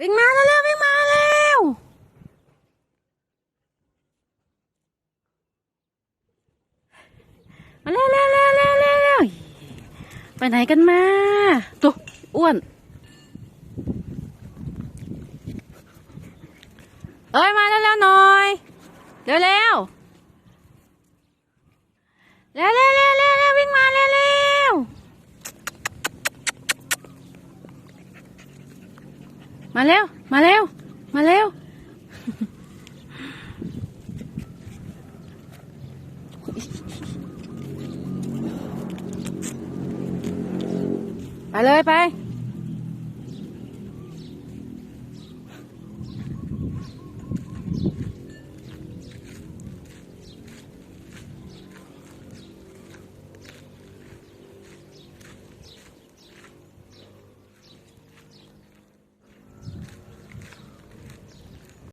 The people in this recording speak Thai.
วิ่งมาเร็ววิ่งมาเร็วมาเร็วเร็วเร็วเร็วเร็วไปไหนกันมา ตัวอ้วน เอ้ยมาเร็วๆหน่อย เร็วเร็วเร็วเร็วเร็วเร็วเร็ววิ่งมาเร็วเร็ว มาเร็วมาเร็วมาเร็วไปเลยไป